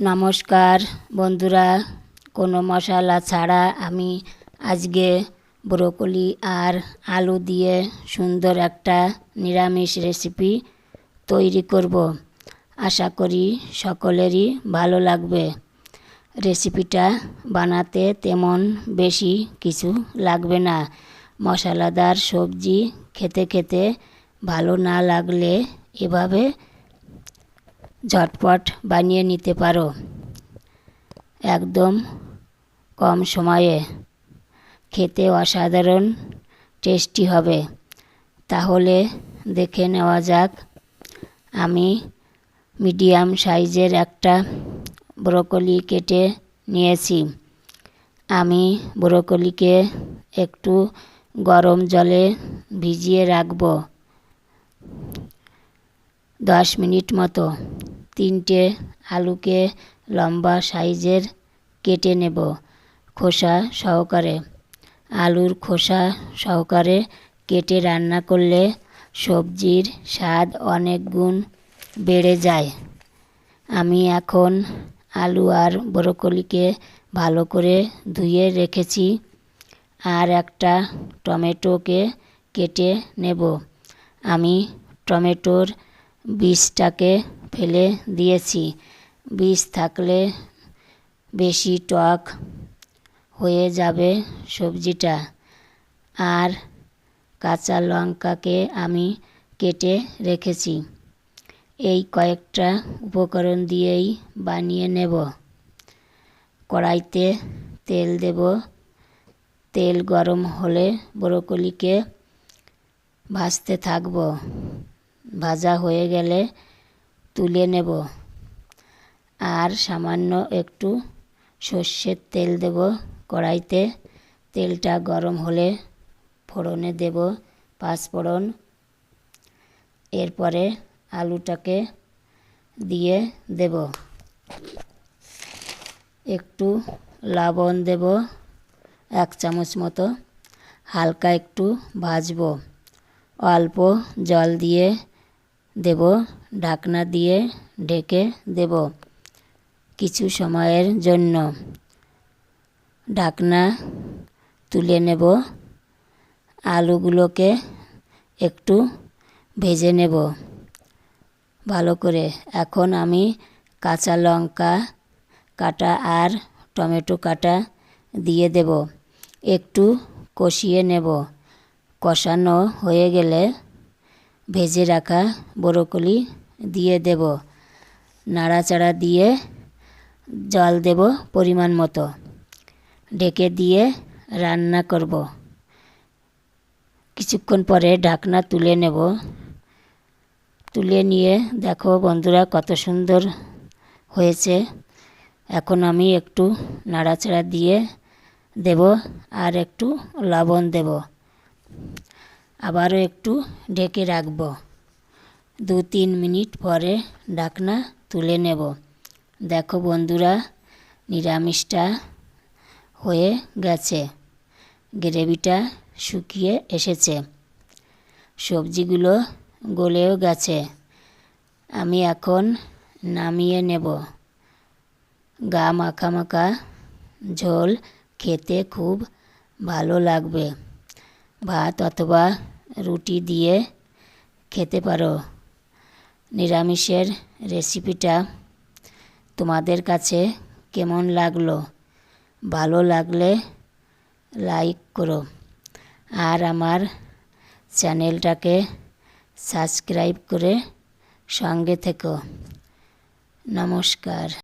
নমস্কার বন্ধুরা, কোনো মশলা ছাড়া আমি আজকে ব্রোকলি আর আলু দিয়ে সুন্দর একটা নিরামিষ রেসিপি তৈরি করব। আশা করি সকলেরই ভালো লাগবে। রেসিপিটা বানাতে তেমন বেশি কিছু লাগবে না। মশলাদার সবজি খেতে খেতে ভালো না লাগলে এভাবে ঝটপট বানিয়ে নিতে পারো। একদম কম সময়ে। খেতে অসাধারণ, টেস্টি হবে। তাহলে দেখে নেওয়া যাক। আমি মিডিয়াম সাইজের একটা ব্রোকলি কেটে নিয়েছি। আমি ব্রোকলিকে একটু গরম জলে ভিজিয়ে রাখব। দশ মিনিট মতো। তিনটে আলুকে লম্বা সাইজের কেটে নেব খোসা সহকারে। আলুর খোসা সহকারে কেটে রান্না করলে সবজির স্বাদ অনেক গুণ বেড়ে যায়। আমি এখন আলু আর ব্রোকলিকে ভালো করে ধুয়ে রেখেছি আর একটা টমেটোকে কেটে নেব। আমি টমেটোর বীজটাকে ফেলে দিয়েছি। বীজ থাকলে বেশি টক হয়ে যাবে সবজিটা। আর কাঁচা লঙ্কাকে আমি কেটে রেখেছি। এই কয়েকটা উপকরণ দিয়েই বানিয়ে নেব। কড়াইতে তেল দেব। তেল গরম হলে ব্রোকলিকে ভাজতে থাকব। ভাজা হয়ে গেলে তুলে নেব। আর সামান্য একটু সর্ষের তেল দেব কড়াইতে। তেলটা গরম হলে ফোড়নে দেব পাঁচফোড়ন এরপরে আলুটাকে দিয়ে দেব। একটু লবণ দেব, এক চামচ মতো। হালকা একটু ভাজবো। অল্প জল দিয়ে দেব, ঢাকনা দিয়ে ঢেকে দেব কিছু সময়ের জন্য। ঢাকনা তুলে নেব, আলুগুলোকে একটু ভেজে নেব। ভালো করে। এখন আমি কাঁচা লঙ্কা কাটা আর টমেটো কাটা দিয়ে দেব। একটু কষিয়ে নেব। কষানো হয়ে গেলে ভেজে রাখা ব্রোকলি দিয়ে দেব। নাড়াচাড়া দিয়ে জল দেব পরিমাণ মতো। ঢেকে দিয়ে রান্না করব। কিছুক্ষণ পরে ঢাকনা তুলে নেব। তুলে নিয়ে দেখো বন্ধুরা কত সুন্দর হয়েছে। এখন আমি একটু নাড়াচাড়া দিয়ে দেব আর একটু লবণ দেব। আবারও একটু ঢেকে রাখব। দু তিন মিনিট পরে ডাকনা তুলে নেব। দেখো বন্ধুরা, নিরামিষটা হয়ে গেছে। গ্রেভিটা শুকিয়ে এসেছে। সবজিগুলো গলেও গেছে। আমি এখন নামিয়ে নেব। গা মাখা মাখা ঝোল খেতে খুব ভালো লাগবে। ভাত অথবা রুটি দিয়ে খেতে পারো। নিরামিষের রেসিপিটা তোমাদের কাছে কেমন লাগল? ভালো লাগলে লাইক করো। আর আমার চ্যানেলটাকে সাবস্ক্রাইব করে সঙ্গে থেকো। নমস্কার।